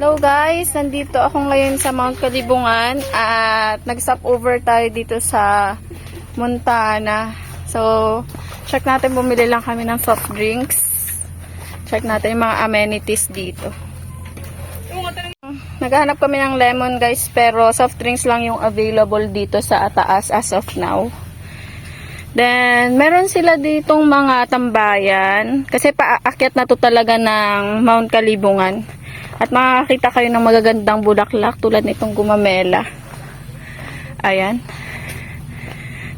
guys, nandito ako ngayon sa Mount Kalibungan at nag-stop over tayo dito sa Montana. So, check natin bumili lang kami ng soft drinks. Check natin yung mga amenities dito. Naghahanap kami ng lemon guys pero soft drinks lang yung available dito sa ataas as of now. Then, meron sila ditong mga tambayan. Kasi paakyat na to talaga ng Mount Kalibungan. At makakita kayo ng magagandang bulaklak tulad nitong gumamela. Ayan.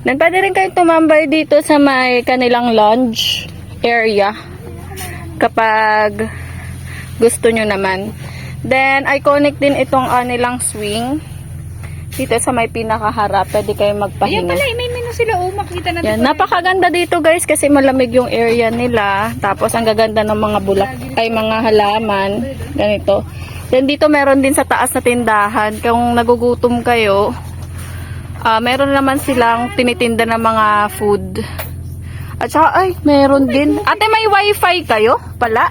Then, pwede rin kayo tumambay dito sa may kanilang lounge area. Kapag gusto nyo naman. Then, iconic din itong anilang swing. Dito sa may pinakaharap, pwede kayo Ayan magpahinga. pala, eh, may sila. Oh, makita natin. Yan, napakaganda dito guys kasi malamig yung area nila. Tapos ang gaganda ng mga bulak ay mga halaman. Ganito. Then dito meron din sa taas na tindahan. Kung nagugutom kayo, ah meron naman silang tinitinda ng mga food. At saka, ay, meron din. Ate, may wifi kayo pala?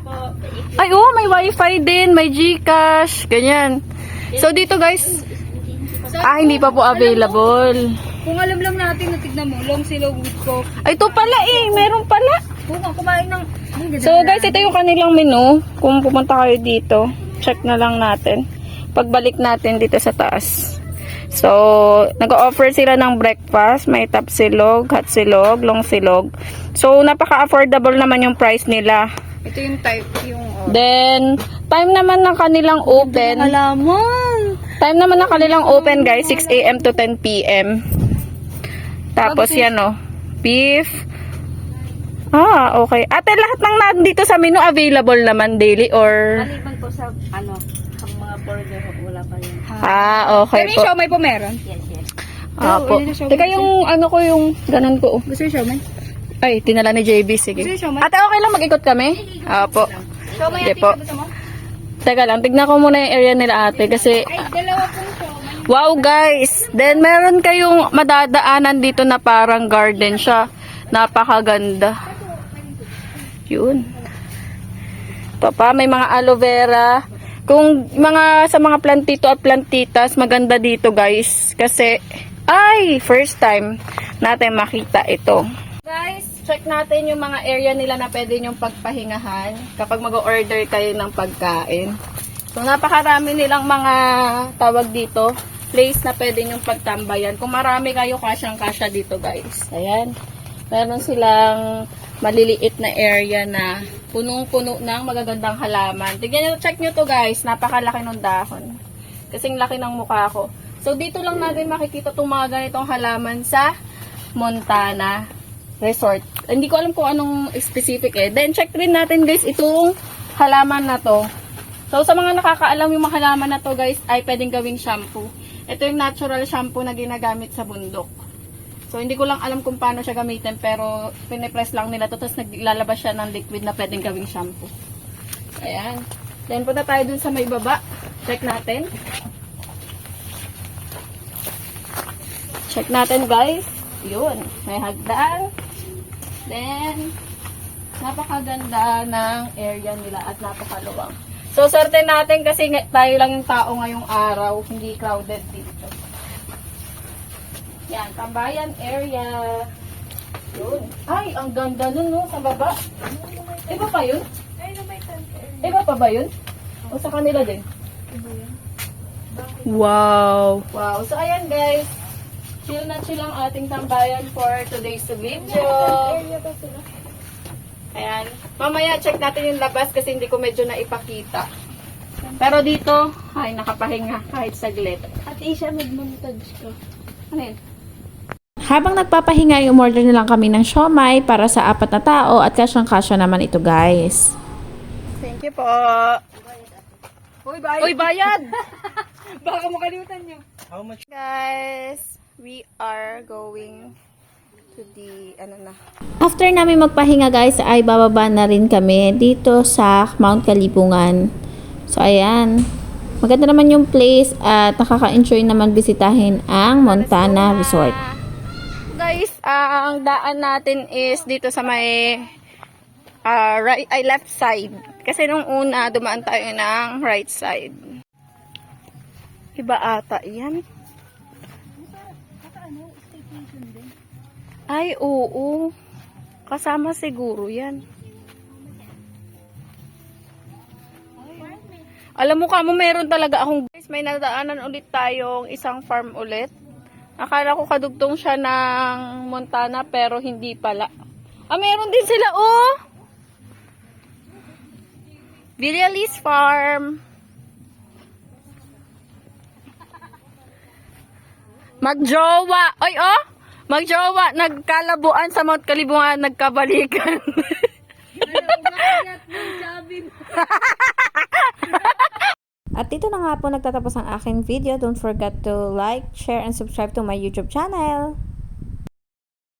Ay, oo, may wifi din. May Gcash. Ganyan. So, dito guys, ah, hindi pa po available. Kung alam lang natin, natignan mo, long sila with coke. Ay, ito pala eh. Meron pala. Kung kumain ng... So guys, ito yung kanilang menu. Kung pupunta kayo dito, check na lang natin. Pagbalik natin dito sa taas. So, nag-offer sila ng breakfast. May tap silog, hot silog, long silog. So, napaka-affordable naman yung price nila. Ito yung type, yung... Oh. Then, time naman ng kanilang open. Alaman! Time naman ng kanilang open guys, 6 a.m. to 10 p.m. Tapos yan o, beef. Ah, okay. Ate, lahat ng nandito sa menu available naman daily or... Maliban po sa ano, ang mga burger wala pa yun. Ah, okay Pero po. yung siomay po meron. Yes, yes. Ah, po. Teka, yung ano ko yung ganun ko. oh. Gusto yung siomay? Ay, tinala ni JB. Sige. Gusto yung siomay? Ate, okay lang mag-ikot kami? Ah, po. Siomay ate, po. gusto mo? Teka lang, tignan ko muna yung area nila ate kasi... Ay, dalawa siomay. Wow guys! Then meron kayong madadaanan dito na parang garden siya. Napakaganda. Yun. Papa, may mga aloe vera. Kung mga sa mga plantito at plantitas, maganda dito guys. Kasi, ay, first time natin makita ito. Guys, check natin yung mga area nila na pwede nyong pagpahingahan kapag mag-order kayo ng pagkain. So, napakarami nilang mga tawag dito, place na pwede nyong pagtambayan. Kung marami kayo, kasyang-kasya dito, guys. Ayan. Meron silang maliliit na area na punong-puno ng magagandang halaman. Tignan nyo, check nyo to guys. Napakalaki ng dahon. Kasing laki ng mukha ko. So, dito lang natin makikita itong mga ganitong halaman sa Montana Resort. Hindi ko alam kung anong specific eh. Then, check rin natin guys itong halaman na to. So, sa mga nakakaalam yung mga halaman na to guys, ay pwedeng gawing shampoo. Ito yung natural shampoo na ginagamit sa bundok. So, hindi ko lang alam kung paano siya gamitin, pero pinipress lang nila to, tapos naglalabas siya ng liquid na pwedeng gawing shampoo. Ayan. Then, punta tayo dun sa may baba. Check natin. Check natin, guys. Yun. May hagdan. Then, napakaganda ng area nila at napakaluwang. So, swerte natin kasi tayo lang yung tao ngayong araw. Hindi crowded dito. Yan, tambayan area. Yun. Ay, ang ganda nun, no, sa baba. Iba pa yun? Iba pa ba yun? O sa kanila din? Wow. Wow. So, ayan guys. Chill na chill ang ating tambayan for today's video. Ayan. Mamaya check natin yung labas kasi hindi ko medyo naipakita. Pero dito, ay nakapahinga kahit saglit. At isa mag-montage ko. Ano yun? Habang nagpapahinga, umorder na lang kami ng siomay para sa apat na tao at kasyang-kasya naman ito guys. Thank you po. Uy, bayad. Uy, bayad! Baka makalimutan nyo. Guys, we are going to the, ano na, After namin magpahinga guys, ay bababa na rin kami dito sa Mount Kalibungan. So ayan, maganda naman yung place at nakaka-enjoy naman bisitahin ang Montana Resort. Guys, ah, ang daan natin is dito sa may ah, right, ay left side. Kasi nung una, dumaan tayo ng right side. Iba ata yan. Ay, oo. Kasama siguro yan. Alam mo ka mo, meron talaga akong guys, may nadaanan ulit tayong isang farm ulit. Akala ko kadugtong siya ng Montana pero hindi pala. Ah, meron din sila, oh! Virialis Farm. Magjowa. Oy, oh! Magjowa. Nagkalabuan sa Mount Kalibungan. Nagkabalikan. At dito na nga po nagtatapos ang aking video. Don't forget to like, share, and subscribe to my YouTube channel.